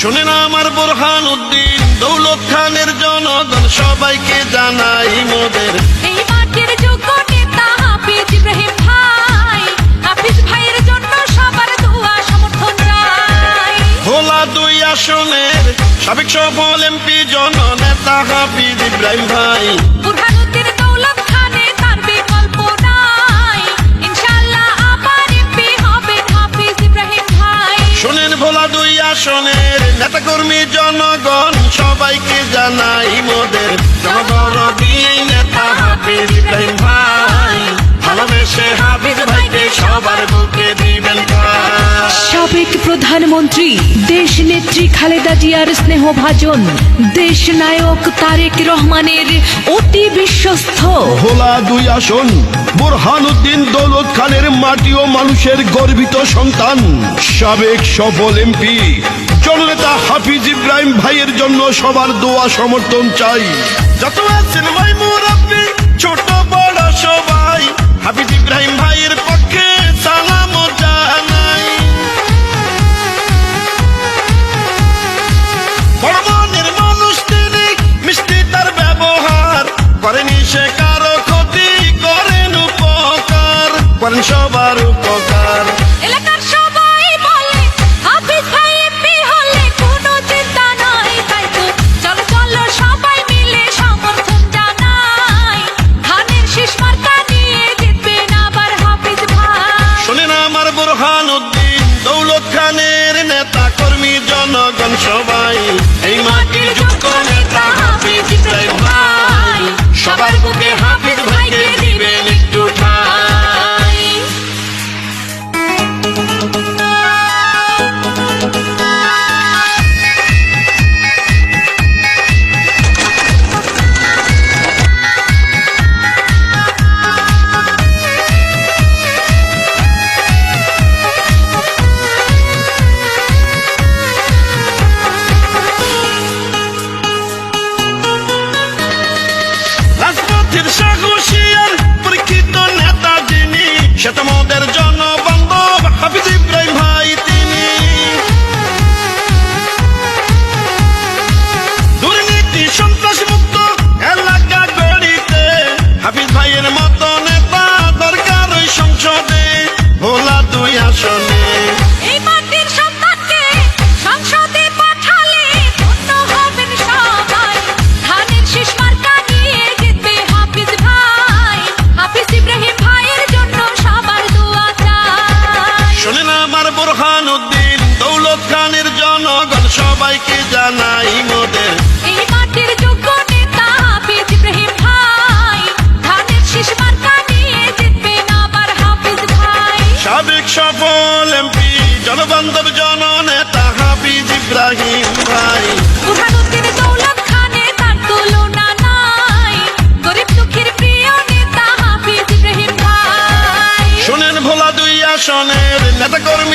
শুনে না আমার বোরহান উদ্দিন দৌলত খানের জনগণ সবাইকে জানাই মোদের। এই মাটির যোগ্য নেতা হাফিজ ইব্রাহিম ভাই হাফিজ ভাইয়ের জন্য সবার দোয়া সমর্থন চাই। ভোলা দুই আসনের সাবেক সফল এমপি জননেতা হাফিজ ইব্রাহিম ভাই। জানাই মোদের জনগণবী নেতা হাফিজ ইব্রাহিম ভাই। ভালোবেসে হাফিজ ভাইকে সবার বুকে দিবেন সাবেক প্রধানমন্ত্রী দেশ নেত্রী খালেদা জিয়ার স্নেহভাজন দেশ নায়ক তারেক রহমানের অতি বিশ্বস্ত। ভোলা দুই আসন বোরহানুদ্দিন দৌলত খানের মাটি ও মানুষের গর্বিত সন্তান। সাবেক সফল এমপি হাফিজ ইব্রাহিম ভাইয়ের জন্য সবার দোয়া সমর্থন চাই। যত আছেন ভাই মুরব্বী, ছোট বড় সবাই, হাফিজ ইব্রাহিম ভাইয়ের পক্ষে সালাম জানাই। বড় মনের মানুষ তিনি, মিষ্টি তার ব্যবহার করেনি সে কারও ক্ষতি, করেন উপকার, করেন সবার উপকার। আমার বোরহান উদ্দিন দৌলত খানের নেতা কর্মী জনগণ সবাই। এই মাটির যোগ্য নেতা। সবাইকে জানাই মোদের। এই মাটির যোগ্য নেতা হাফিজ ইব্রাহিম ভাই। ধানের শীষ মার্কা নিয়ে জিতবেন আবার হাফিজ ভাই। সাবেক সফল এমপি জনবান্ধব জননেতা হাফিজ ইব্রাহিম ভাই। গরিব দুঃখীর প্রিয় ভোলা দুই আসনের নেতা কর্মী